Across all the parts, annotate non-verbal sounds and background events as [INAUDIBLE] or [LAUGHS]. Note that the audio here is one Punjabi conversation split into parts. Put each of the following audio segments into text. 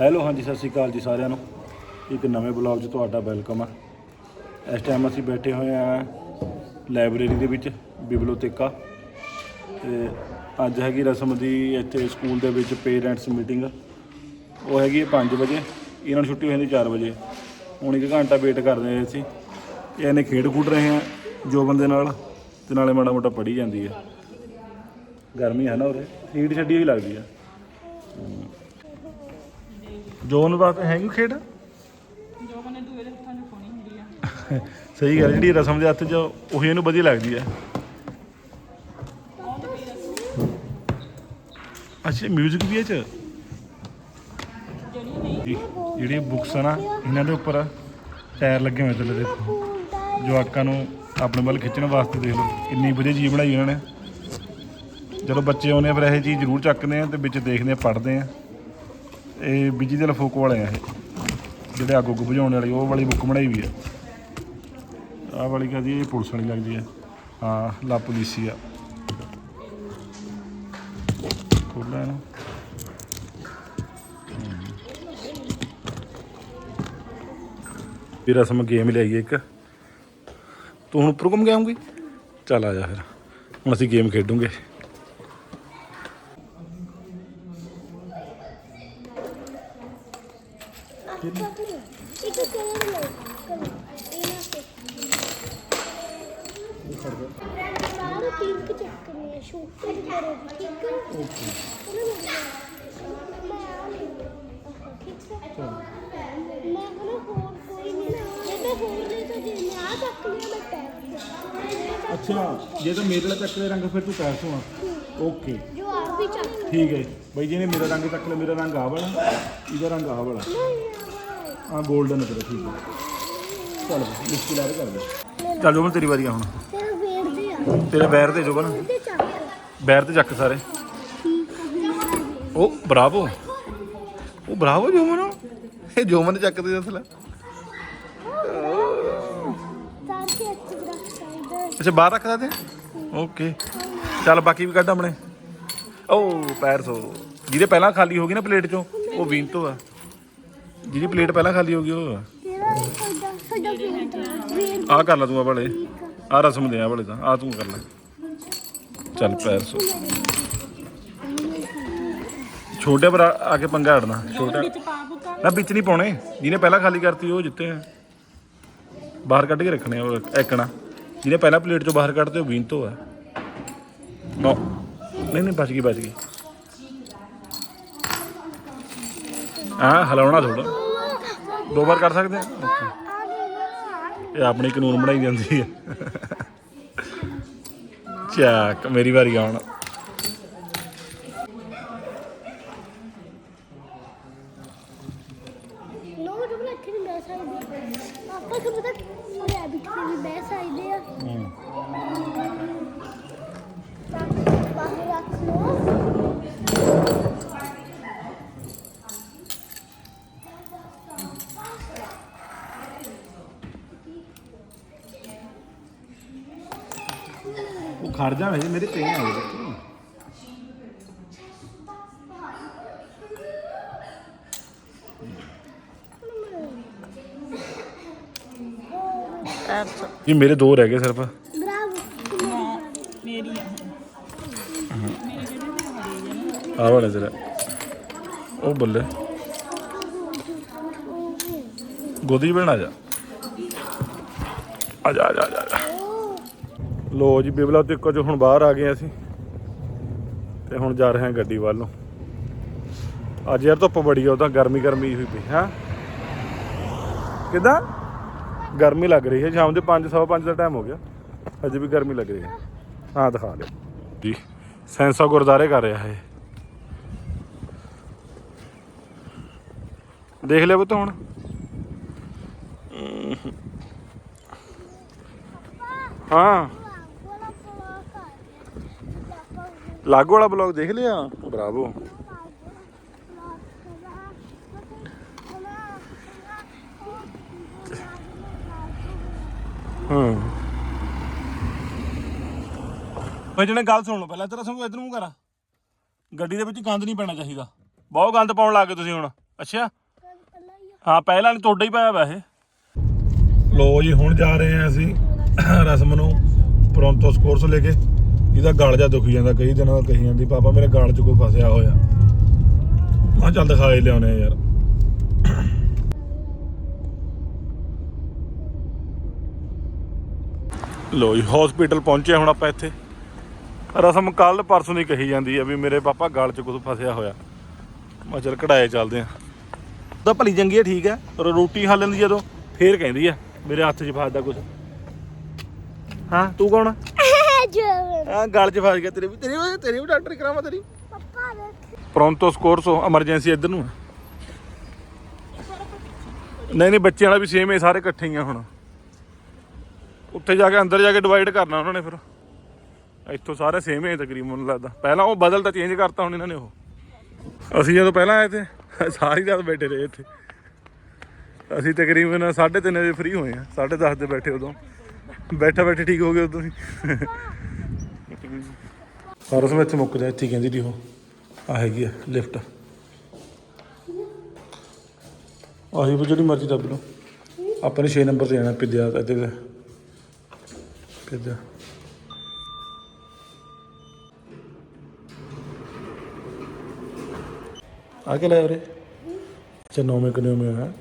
ਹੈਲੋ, ਹਾਂਜੀ, ਸਤਿ ਸ਼੍ਰੀ ਅਕਾਲ ਜੀ ਸਾਰਿਆਂ ਨੂੰ। ਇੱਕ ਨਵੇਂ ਬਲੌਗ 'ਚ ਤੁਹਾਡਾ ਵੈਲਕਮ ਆ। ਇਸ ਟਾਈਮ ਅਸੀਂ ਬੈਠੇ ਹੋਏ ਆ ਲਾਇਬ੍ਰੇਰੀ ਦੇ ਵਿੱਚ ਬਿਬਲੀਓਥੇਕਾ ਤੇ ਅੱਜ ਹੈਗੀ ਰਸਮ ਦੀ ਇੱਥੇ ਸਕੂਲ ਦੇ ਵਿੱਚ ਪੇਰੈਂਟਸ ਮੀਟਿੰਗ। ਉਹ ਹੈਗੀ 5 ਵਜੇ। ਇਹਨਾਂ ਨੂੰ ਛੁੱਟੀ ਹੋ ਜਾਂਦੀ 4 ਵਜੇ। ਹੁਣ ਇੱਕ ਘੰਟਾ ਵੇਟ ਕਰਦੇ ਰਹੇ ਸੀ ਇਹਨੇ ਖੇਡ ਖੂਡ ਰਹੇ ਆ ਜੋ ਬੰਦੇ ਨਾਲ, ਤੇ ਨਾਲੇ ਮਾੜਾ ਮੋਟਾ ਪੜੀ ਜਾਂਦੀ ਹੈ ਗਰਮੀ ਹੈ ਨਾ ਉਰੇ। ਹੀਟ ਛੱਡੀ ਹੋਈ ਲੱਗਦੀ ਆ। ਜੋਨ ਵਾਸਤੇ ਹੈਗੀ ਖੇਡ? ਜੋ ਮਨੇ ਦੂਏ ਦੇ ਹੱਥਾਂ 'ਚ ਪਾਉਣੀ ਹੁੰਦੀ ਆ। ਸਹੀ ਗੱਲ ਜਿਹੜੀ ਰਸਮ ਦੇ ਹੱਥ 'ਚ ਉਹੀ ਇਹਨੂੰ ਵਧੀਆ ਲੱਗਦੀ ਹੈ ਅੱਛਾ ਮਿਊਜ਼ਿਕ ਵੀ ਇਹ 'ਚ? ਜਿਹੜੀ ਨਹੀਂ। ਜੀ, ਜਿਹੜੀਆਂ ਬੁੱਕਸ ਆ ਨਾ ਇਹਨਾਂ ਦੇ ਉੱਪਰ ਟਾਇਰ ਲੱਗੇ ਹੋਏ ਥੱਲੇ ਦੇਖੋ ਜਵਾਕਾਂ ਨੂੰ ਆਪਣੇ ਵੱਲ ਖਿੱਚਣ ਵਾਸਤੇ ਦੇਖ ਲਓ ਕਿੰਨੀ ਵਧੀਆ ਚੀਜ਼ ਬਣਾਈ ਉਹਨਾਂ ਨੇ। ਜਦੋਂ ਬੱਚੇ ਆਉਂਦੇ ਆ ਫਿਰ ਇਹ ਚੀਜ਼ ਜ਼ਰੂਰ ਚੱਕਦੇ ਆ ਤੇ ਵਿੱਚ ਦੇਖਦੇ ਆ ਪੜ੍ਹਦੇ ਆ। ਇਹ ਬਿਜ਼ੀ ਦੇ ਲਫੋਕੋ ਵਾਲੇ ਆ ਇਹ। ਜਿਹੜੇ ਅੱਗ ਉੱਗ ਬੁਝਾਉਣ ਵਾਲੀ, ਉਹ ਵਾਲੀ ਬੁੱਕ ਬਣਾਈ ਵੀ ਆ। ਆਹ ਵਾਲੀ ਕਹਦੀ ਇਹ ਪੁਲਿਸ ਵਾਲੀ ਲੱਗਦੀ ਆ। ਹਾਂ ਲਾ ਪੁਲਿਸੀ ਆ। ਖੋਲ੍ਹਾਂ ਇਹਨੂੰ ਵੀ ਰਸਮ ਗੇਮ ਲਿਆਈਏ ਇੱਕ। ਤੂੰ ਹੁਣ ਉੱਪਰ ਘੁੰਮ ਕੇ ਆਉਂਗੀ ਚੱਲ ਆ ਜਾ ਫਿਰ। ਹੁਣ ਅਸੀਂ ਗੇਮ ਖੇਡੂਗੇ। ਅੱਛਾ ਜੇ ਤਾਂ ਮੇਰੇ ਚੱਕ ਦੇ ਰੰਗ ਫਿਰ ਤੂੰ ਪੈਸ ਹੋਣਾ ਓਕੇ। ਜੋ ਆਪ ਵੀ ਚੱਕ ਠੀਕ ਹੈ ਬਈ ਜਿਹਨੇ ਮੇਰਾ ਰੰਗ ਚੱਕ ਲਿਆ ਮੇਰਾ ਰੰਗ ਆ ਵਾਲਾ ਇਹਦਾ ਰੰਗ ਆ ਵਾਲਾ। ਆ 골ਡਨ ਤੇਰਾ ਠੀਕ ਹੈ। ਚੱਲ ਲਿਸਟ ਲਾ। ਕੇ ਕਰ ਦੇ ਚੱਲ ਜੋਬਨ ਤੇਰੀ ਵਾਰੀ ਆ ਹੁਣ। ਤੇਰਾ ਵੇੜ ਦੇ ਆ। ਤੇਰੇ ਬੈਰ ਤੇ ਜੋਬਨ। ਤੇ ਬੈਰ ਤੇ ਚੱਕ ਸਾਰੇ। ਠੀਕ ਹੈ ਉਹ ਬਰਾਵੋ। ਉਹ ਬਰਾਵੋ ਜੋਮਨ ਇਹ ਜੋਮਨ ਦੇ ਚੱਕ ਦੇ ਅੱਛਾ, ਬਾਹਰ ਰੱਖ ਸਕਦੇ ਓਕੇ ਚੱਲ ਬਾਕੀ ਵੀ ਕੱਢ ਆਪਣੇ। ਓ, ਪੈਰ ਸੋ। ਜਿਹਦੇ ਪਹਿਲਾਂ ਖਾਲੀ ਹੋ ਗਈ ਨਾ ਪਲੇਟ ਚੋਂ, ਉਹ ਵੀਨ ਆ। ਜਿਹਦੀ ਪਲੇਟ ਪਹਿਲਾਂ ਖਾਲੀ ਹੋ ਗਈ, ਉਹ ਆ। ਤੇਰਾ ਆਹ ਕਰ ਲਾ ਤੂੰ ਆ ਵਾਲੇ। ਆ ਰਸਮ ਦੇ ਆ ਵਾਲੇ ਤਾਂ, ਆ ਤੂੰ ਕਰ ਲੈ। ਚੱਲ ਪੈਰ ਸੋ। ਛੋਟੇ ਪਰ ਆ ਕੇ ਪੰਗਾ ਹੜਨਾ ਛੋਟਾ ਨਾ ਵਿੱਚ ਨਹੀਂ ਪਾਉਣੇ। ਜਿਹਨੇ ਪਹਿਲਾਂ ਖਾਲੀ ਕਰਤੀ, ਉਹ ਜਿੱਤੇ ਆ। ਬਾਹਰ ਕੱਢ ਕੇ ਰੱਖਣੇ ਆ, ਉਹ ਐਕਣਾ ਜਿਹਨੇ ਪਹਿਲਾਂ ਪਲੇਟ ਚੋਂ ਬਾਹਰ ਕੱਢਤੇ ਉਹ ਵੀਨ ਤੋਂ ਆ। ਨੋ ਨਹੀਂ ਨਹੀਂ, ਬਚ ਗਈ ਬਚ ਗਈ। ਆ ਹਲਾਉਣਾ ਥੋੜਾ ਦੋ ਵਾਰ ਕਰ ਸਕਦੇ ਆ? ਇਹ ਆਪਣੀ ਕਾਨੂੰਨ ਬਣਾਈ ਜਾਂਦੀ ਹੈ ਚੱਕ, ਮੇਰੀ ਵਾਰੀ ਆਉਣ ਨੋ ਜਬ ਇੱਥੇ ਨਹੀਂ ਬਹਿ ਸਕਦੇ ਆਪਾਂ ਨੂੰ ਪਤਾ ਰੈਬਿਟ ਤੇ ਵੀ ਬਹਿ ਸਕਦੇ ਆ ਬਾਹਰ ਰੱਖ ਲੋ ਉਹ ਖੜ ਜਾ ਹਜੇ ਮੇਰੇ ਤੇ ਆ ਗਏ ਐਪਸ ਮੇਰੇ ਦੋ ਰਹਿ ਗਏ ਸਿਰਫ। ਬਰਾਵੋ ਮੇਰੀ ਆ ਮੇਰੇ ਜਿਹੜੇ ਵੀ ਉਹ ਬੱਲੇ। ਗੋਦੀ ਬਣਾ ਜਾ। ਆ ਜਾ, ਆ ਜਾ, ਆ ਜਾ। ਲੋ ਜੀ ਬਿਬਲਾ ਤੇ ਕੁਝ ਹੁਣ ਬਾਹਰ ਆ ਗਏ ਅਸੀਂ ਤੇ ਹੁਣ ਜਾ ਰਹੇ ਹਾਂ ਗੱਡੀ ਵੱਲ ਨੂੰ। ਅੱਜ ਯਾਰ ਧੁੱਪ ਬੜੀ ਆ, ਉਹ ਤਾਂ ਗਰਮੀ ਗਰਮੀ ਹੋਈ ਪਈ, ਹਾਂ? ਕਿਦਾਂ? ਗਰਮੀ ਲੱਗ ਰਹੀ ਹੈ, ਸ਼ਾਮ ਦੇ 5 5 ਦਾ ਟਾਈਮ ਹੋ ਗਿਆ। ਅਜੇ ਵੀ ਗਰਮੀ ਲੱਗ ਰਹੀ ਹੈ। ਹਾਂ, ਦਿਖਾ ਲਿਓ ਜੀ, ਸੈਂਸਾ ਗੁਰਦਾਰੇ ਕਰ ਰਿਹਾ ਹੈ ਦੇਖ ਲਿਆ ਪੁੱਤ ਹੁਣ। ਹਾਂ ਵਾਲਾ ਪਵਾ ਕਰ ਲਾਗੋ ਵਾਲਾ ਬਲੌਗ ਦੇਖ ਲਿਆ? ਬਰਾਵੋ। ਹਾਂ। ਓਏ ਜਣੇ ਗੱਲ ਸੁਣ ਲਓ ਪਹਿਲਾਂ ਤੇਰਾ ਸੰਗ ਇਧਰ ਮੂੰਹ ਕਰ। ਗੱਡੀ ਦੇ ਵਿੱਚ ਗੰਦ ਨਹੀਂ ਪੈਣਾ ਚਾਹੀਦਾ। ਬਹੁਤ ਗੰਦ ਪਾਉਣ ਲੱਗ ਗਏ ਤੁਸੀਂ ਹੁਣ। ਅੱਛਾ? ਹੀ ਪਹਿਲਾਂ ਨਹੀਂ ਤੁਹਾਡਾ ਹੀ ਪਾਇਆ ਵਾ ਇਹ ਲੋ ਜੀ ਹੁਣ ਜਾ ਰਹੇ ਆ ਅਸੀਂ ਰਸਮ ਨੂੰ ਪ੍ਰੋਂਤੋਸ ਕੋਰਸ ਲੈ ਕੇ। ਇਹਦਾ ਗਲ ਜਾ ਦੁਖੀ ਜਾਂਦਾ ਕਈ ਦਿਨਾਂ ਦਾ ਕਹੀ ਜਾਂਦੀ ਪਾਪਾ ਮੇਰੇ ਗਲ 'ਚ ਕੋਈ ਫਸਿਆ ਹੋਇਆ। ਮੈਂ ਚੱਲ ਦਿਖਾਏ ਲਿਆਉਨੇ ਆ ਯਾਰ। ਲੋ ਜੀ ਹਸਪੀਟਲ ਪਹੁੰਚੇ ਹੁਣ ਆਪਾਂ ਇੱਥੇ। ਰਸਮ ਕੱਲ ਪਰਸੋਂ ਦੀ ਕਹੀ ਜਾਂਦੀ ਆ ਵੀ ਮੇਰੇ ਪਾਪਾ ਗਲ 'ਚ ਕੁਝ ਫਸਿਆ ਹੋਇਆ। ਮੈਂ ਚੱਲ ਕਢਾਏ ਚੱਲਦੇ ਆ। ਤਾਂ ਭਲੀ ਚੰਗੀ ਆ ਠੀਕ ਆ। ਪਰ ਰੋਟੀ ਖਾ ਲੈਂਦੀ ਜਦੋਂ ਫੇਰ ਕਹਿੰਦੀ ਆ ਮੇਰੇ ਹੱਥ 'ਚ ਫਸਦਾ ਕੁਝ ਹਾਂ ਤੂੰ ਕੌਣ ਆ? [LAUGHS] ਆ ਗਲ 'ਚ ਫਸ ਗਿਆ ਤੇਰੇ ਵੀ। ਤੇਰੇ ਵੀ ਤੇਰੇ ਵੀ ਡਾਕਟਰ ਕਰਾਵਾਂ ਤੇਰੀ। ਪਪਾ ਦੇਖ ਪ੍ਰੋਂਤੋਸ ਕੋਰਸੋ ਐਮਰਜੈਂਸੀ ਇੱਧਰ ਨੂੰ। ਆ ਨਹੀਂ ਨਹੀਂ ਬੱਚਿਆਂ ਵਾਲਾ ਵੀ ਸੇਮ ਹੈ ਸਾਰੇ ਇਕੱਠੇ ਹੀ ਆ ਹੁਣ। ਉੱਥੇ ਜਾ ਕੇ ਅੰਦਰ ਜਾ ਕੇ ਡਿਵਾਈਡ ਕਰਨਾ ਉਹਨਾਂ ਨੇ ਫਿਰ। ਇੱਥੋਂ ਸਾਰੇ ਸੇਮ ਹੈ ਤਕਰੀਬਨ ਲੱਗਦਾ। ਪਹਿਲਾਂ ਉਹ ਬਦਲ ਤਾਂ ਚੇਂਜ ਕਰਤਾ ਹੁਣ ਇਹਨਾਂ ਨੇ ਉਹ। ਅਸੀਂ ਜਦੋਂ ਪਹਿਲਾਂ ਆਏ ਤੇ ਸਾਰੀ ਰਾਤ ਬੈਠੇ ਰਹੇ ਇੱਥੇ। ਅਸੀਂ ਤਕਰੀਬਨ 3:30 ਵਜੇ ਫ੍ਰੀ ਹੋਏ ਆ 10:30 ਦੇ ਬੈਠੇ ਉਦੋਂ। ਬੈਠਾ ਬੈਠੇ ਠੀਕ ਹੋ ਗਏ ਉਦੋਂ ਹੀ। ਸਰਸ ਵਿੱਚ ਮੁੱਕ ਜਾ ਇੱਥੇ ਕਹਿੰਦੀ ਦੀ ਉਹ। ਆ ਹੈਗੀ ਆ ਲਿਫਟ ਆਹੀ ਵੀ ਜਿਹੜੀ ਮਰਜ਼ੀ ਦੱਬ ਲਓ। ਆਪਾਂ ਨੇ 6 ਨੰਬਰ ਤੇ ਜਾਣਾ ਪਿੱਦਿਆ ਇੱਥੇ ਤੇ ਪਿੱਦਿਆ ਆ ਕੇ ਲੈ ਉਰੇ ਅੱਛਾ ਨੌਵੇਂ ਕਿਨੇ ਮੇ ਹੈ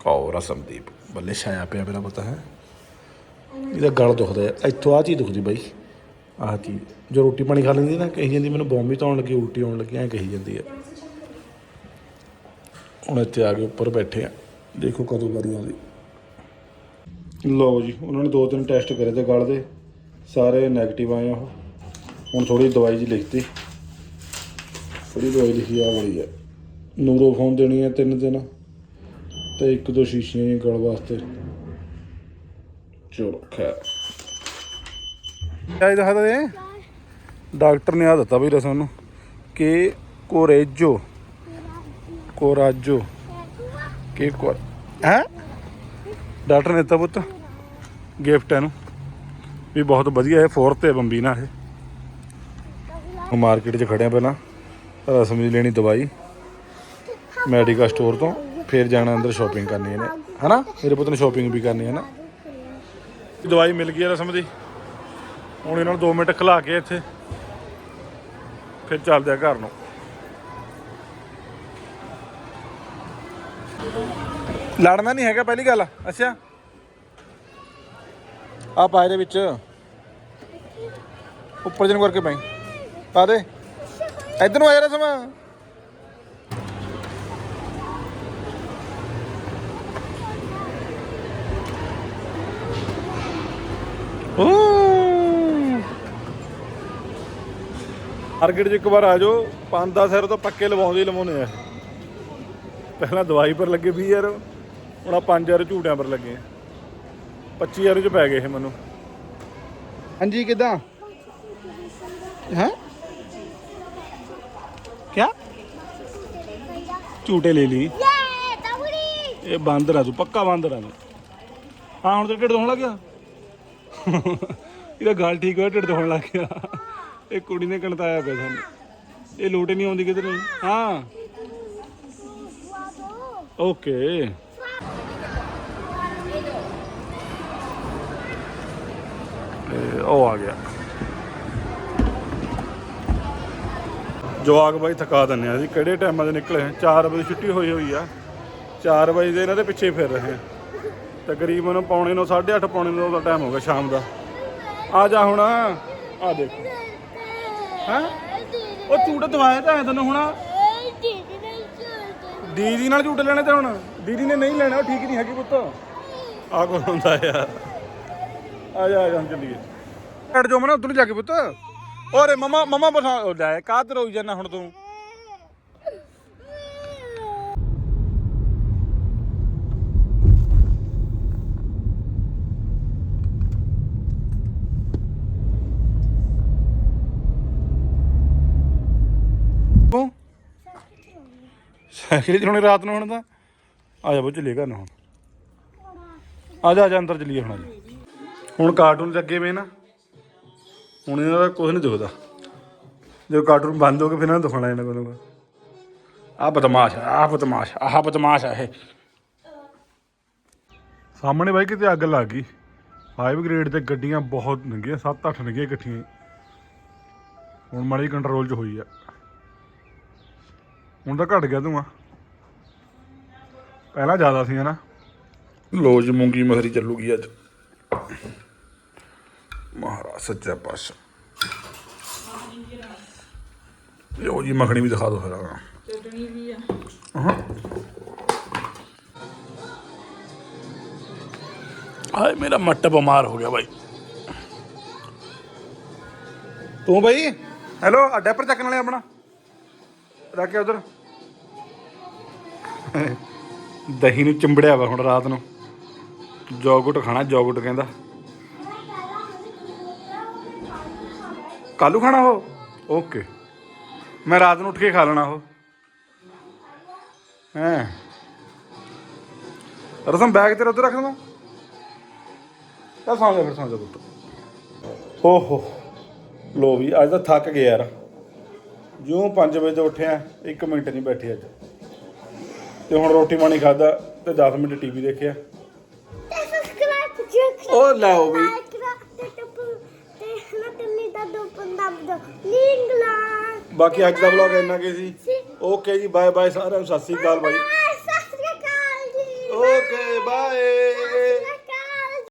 ਕੌ ਰਸਮਦੀਪ ਬੱਲੇ ਛਾਇਆ ਪਿਆ ਮੇਰਾ ਪਤਾ ਹੈ। ਇਹਦਾ ਗਲ ਦੁਖਦਾ ਹੈ। ਇੱਥੋਂ ਆਹ ਚੀਜ਼ ਦੁਖਦੀ ਬਾਈ। ਆਹ ਚੀਜ਼। ਜੋ ਰੋਟੀ ਪਾਣੀ ਖਾ ਲੈਂਦੀ ਨਾ, ਕਹੀ ਜਾਂਦੀ, ਮੈਨੂੰ ਬੋਮੀ ਤਾਂ ਆਉਣ ਲੱਗੀ, ਉਲਟੀ ਆਉਣ ਲੱਗੀ, ਐਂ ਕਹੀ ਜਾਂਦੀ ਹੈ ਹੁਣ ਇੱਥੇ ਆ ਕੇ ਉੱਪਰ ਬੈਠੇ ਆ। ਦੇਖੋ ਕਦੋਂ ਵਾਰੀ ਆਉਂਦੀ। ਲਓ ਜੀ, ਉਹਨਾਂ ਨੇ ਦੋ ਤਿੰਨ ਟੈਸਟ ਕਰੇ ਤੇ ਗਲ ਦੇ। ਸਾਰੇ 네ਗੇਟਿਵ ਆਏ ਆ ਉਹ। ਹੁਣ ਥੋੜੀ ਦਵਾਈ ਜੀ ਲਿਖਤੀ। ਥੋੜੀ ਦਵਾਈ ਲਿਖੀ ਆ ਵਾਲੀ ਹੈ ਨੂਰੋਫੋਨ ਦੇਣੀ ਹੈ ਤਿੰਨ ਦਿਨ। ਤੇ ਇੱਕ ਦੋ ਸ਼ੀਸ਼ੀਆਂ ਗਲ ਵਾਸਤੇ। ਚਲੋ ਖੈਰ ਕਿਆ ਦੱਸਦਾ ਦੇ ਡਾਕਟਰ ਨੇ ਆ ਦਿੱਤਾ ਵੀ ਰਸਨ ਨੂੰ ਕਿ ਕੋਰੇਜੋ। ਕੋਰਾਜੋ। ਕਿ ਕੋਰ ਹੈ? ਡਾਕਟਰ ਨੇ ਦਿੱਤਾ ਪੁੱਤ। ਗਿਫਟ ਇਹਨੂੰ। ਵੀ ਬਹੁਤ ਵਧੀਆ ਹੈ ਫੋਰਥ ਤੇ ਬੰਬੀਨਾ ਇਹ। ਮਾਰਕੀਟ 'ਚ ਖੜਿਆ ਪਹਿਲਾਂ। ਰਸਮ ਦੀ ਲੈਣੀ ਦਵਾਈ। ਮੈਡੀਕਲ ਸਟੋਰ ਤੋਂ। ਫਿਰ ਜਾਣਾ ਅੰਦਰ ਸ਼ਾਪਿੰਗ ਕਰਨੀ ਇਹਨੇ। ਹਨਾ? ਮੇਰੇ ਪੁੱਤ ਨੇ ਸ਼ਾਪਿੰਗ ਵੀ ਕਰਨੀ ਹੈ ਨਾ। ਦਵਾਈ ਮਿਲ ਗਈ ਹੈ ਰਸਮ ਦੀ। ਹੁਣ ਇਹਨਾਂ ਨੂੰ 2 ਮਿੰਟ ਖਿਲਾ ਕੇ ਇੱਥੇ ਫਿਰ ਚੱਲਦੇ ਆ ਘਰ ਨੂੰ। ਲੜਨਾ ਨਹੀਂ ਹੈਗਾ ਪਹਿਲੀ ਗੱਲ। ਅੱਛਾ। ਆ ਪਾ ਇਹਦੇ ਵਿੱਚ। ਉੱਪਰ ਜਨ ਕਰਕੇ ਪਾਈ। ਪਾ ਦੇ। ਇਧਰ ਨੂੰ ਆ ਜਾ ਰਸਮ। ਮਾਰਕੀਟ 'ਚ ਇੱਕ ਵਾਰ ਆ ਜਾਓ 5-10 ਹਜ਼ਾਰ ਤੋਂ ਪੱਕੇ ਲਵਾਉਂਦੇ ਹੀ ਲਵਾਉਂਦੇ ਆ। ਪਹਿਲਾਂ ਦਵਾਈ ਪਰ ਲੱਗੇ 20 ਹਜ਼ਾਰ ਹੁਣ ਆ 5000 ਝੂਟਿਆਂ ਪਰ ਲੱਗੇ 25000 ਚ ਪੈ ਗਏ ਇਹ ਮੈਨੂੰ। ਹਾਂਜੀ ਕਿਦਾਂ? ਹੈ? ਕਿਆ? ਝੂਟੇ ਲੈ ਲਈ। ਇਹ ਬਾਂਦਰ ਆ ਤੂੰ ਪੱਕਾ ਬਾਂਦਰ ਆ ਹਾਂ ਹੁਣ ਤੇ ਢਿੱਡ ਦੁਖਣ ਲੱਗ ਗਿਆ? ਇਹਦਾ ਗੱਲ ਠੀਕ ਹੋਇਆ, ਢਿੱਡ ਦੁਖਣ ਲੱਗ ਗਿਆ। ਇਹ ਕੁੜੀ ਨੇ ਕਣਤਾਇਆ ਪਿਆ ਸਾਨੂੰ। ਇਹ ਲੋਟ ਹੀ ਨਹੀਂ ਆਉਂਦੀ ਕਿਧਰ। ਨੂੰ ਹਾਂ। ਓਕੇ। ਉਹ ਆ ਗਿਆ। ਜਵਾਕ ਬਾਈ ਥਕਾ ਦਿੰਨੇ ਆ ਜੀ। ਕਿਹੜੇ ਟਾਈਮਾਂ ਦੇ ਨਿਕਲੇ 4 ਵਜੇ ਛੁੱਟੀ ਹੋਈ ਹੋਈ ਆ। 4 ਵਜੇ ਦੇ ਇਹਨਾਂ ਦੇ ਪਿੱਛੇ ਫਿਰ ਰਹੇ ਆ। ਤਕਰੀਬਨ ਪੌਣੇ ਨੂੰ 8:30 ਪੌਣੇ ਨੂੰ ਦਾ ਟਾਈਮ ਹੋ ਗਿਆ ਸ਼ਾਮ ਦਾ। ਆ ਜਾ ਹੁਣ। ਆ ਦੇਖ। ਹੈਂ? ਉਹ ਝੂਟੇ ਦਵਾਏ ਤਾਂ ਤੈਨੂੰ ਹੁਣ। ਦੀਦੀ ਨਾਲ ਝੂਟੇ ਲੈਣੇ ਤੇ ਹੁਣ। ਦੀਦੀ ਨੇ ਨਹੀਂ ਲੈਣਾ, ਉਹ ਠੀਕ ਨਹੀਂ ਹੈਗੀ ਪੁੱਤ। ਆ ਕੋ ਹੁੰਦਾ ਯਾਰ? ਆ ਜਾ ਆ ਜਾ ਚੱਲੀਏ। ਕੱਟ ਜੋ ਮਨਾ, ਉਧਰ ਜਾ ਕੇ ਪੁੱਤ। ਓਰੇ, ਮਮਾ ਮਮਾ ਬਸਾ ਉਹ ਲੈ ਕਾਹਤ ਹੋਈ ਜਾਣਾ ਹੁਣ ਤੂੰ? ਸਾਈਕਲ ਚਲਾਉਣੀ ਰਾਤ ਨੂੰ ਹੁਣ ਤਾਂ। ਆ ਜਾ ਬੋ ਚੱਲੀਏ ਘਰ ਨੂੰ ਹੁਣ। ਆ ਜਾ ਆ ਜਾ, ਅੰਦਰ ਚੱਲੀਏ ਹੁਣ ਆ ਜਾ। ਹੁਣ ਕਾਰਟੂਨ ਲੱਗੇ ਵੇ ਨਾ। ਹੁਣ ਇਹਨਾਂ ਦਾ ਕੁਝ ਨਹੀਂ ਦਿਖਦਾ। ਜਦੋਂ ਕਾਰਟੂਨ ਬੰਦ ਹੋ ਗਏ, ਫਿਰ ਇਹਨਾਂ ਨੂੰ ਦਿਖਣਾ ਇਹਨਾਂ ਕੋਲ। ਆ ਬਦਮਾਸ਼ ਆ ਬਦਮਾਸ਼ ਆਹ ਬਦਮਾਸ਼ ਆ ਇਹ। ਸਾਹਮਣੇ ਬਾਈ ਕਿਤੇ ਅੱਗ ਲੱਗ ਗਈ। ਹਾਈ ਗ੍ਰੇਡ ਤੇ ਗੱਡੀਆਂ ਬਹੁਤ ਨੰਗੀਆਂ 7-8 ਨੰਗੀਆਂ ਇਕੱਠੀਆਂ। ਹੁਣ ਮਾੜੀ ਕੰਟਰੋਲ 'ਚ ਹੋਈ ਆ। ਹੁਣ ਤਾਂ ਘਟ ਗਿਆ ਧੂੰਆਂ। ਪਹਿਲਾਂ ਜ਼ਿਆਦਾ ਸੀ ਹਨਾ? ਲੋ ਜੀ ਮੂੰਗੀ ਮਸਰੀ ਚੱਲੂਗੀ ਅੱਜ। ਮਹਾਰਾਜ ਸੱਚਾ ਪਾਤਸ਼ਾਹ। ਲੋ ਜੀ ਮੱਖਣੀ ਵੀ ਦਿਖਾ ਦਿਓ ਫਿਰ ਆਹ। ਚਟਣੀ ਵੀ ਆ। ਹਾਏ ਮੇਰਾ ਮੱਟ ਬਿਮਾਰ ਹੋ ਗਿਆ ਬਾਈ। ਤੂੰ ਬਾਈ? ਹੈਲੋ ਆ ਡੈਪਰ ਚੱਕਣ ਵਾਲੇ ਆਪਣਾ। ਰੱਖਿਆ ਉਧਰ। ਦਹੀਂ ਨੂੰ ਚਿੰਬੜਿਆ ਵਾ ਹੁਣ ਰਾਤ ਨੂੰ। ਜੋਗਟ ਖਾਣਾ, ਜੋਗਟ ਕਹਿੰਦਾ। ਕੱਲੂ ਖਾਣਾ ਉਹ? ਓਕੇ। ਮੈਂ ਰਾਤ ਨੂੰ ਉੱਠ ਕੇ ਖਾ ਲੈਣਾ ਉਹ। ਹੈ। ਰਸਮ ਬੈਗ ਤੇਰਾ ਉੱਧਰ ਰੱਖ ਦਵਾਂ ਚੱਲ ਸੌਂ ਜਾ ਫਿਰ, ਸੌਂ ਜਾ ਪੁੱਤ। ਓਹੋ ਲੋ ਵੀ, ਅੱਜ ਤਾਂ ਥੱਕ ਗਿਆ ਯਾਰ। ਜਿਉਂ 5 ਵਜੇ ਤੋਂ ਉੱਠਿਆ 1 ਮਿੰਟ ਨਹੀਂ ਬੈਠੇ ਅੱਜ। ਤੇ ਹੁਣ ਰੋਟੀ ਪਾਣੀ ਖਾਦਾ ਤੇ 10 ਮਿੰਟ ਟੀਵੀ ਦੇਖਿਆ। ਤੇ ਸਬਸਕ੍ਰਾਈਬ ਉਹ ਲਓ ਵੀ। ਬਾਕੀ ਅੱਜ ਦਾ ਵਲੌਗ ਇੰਨਾ ਕੀ ਸੀ। ਓਕੇ ਜੀ ਬਾਏ ਬਾਏ ਸਾਰਿਆਂ ਨੂੰ ਸਤਿ ਸ੍ਰੀ ਅਕਾਲ ਬਾਈ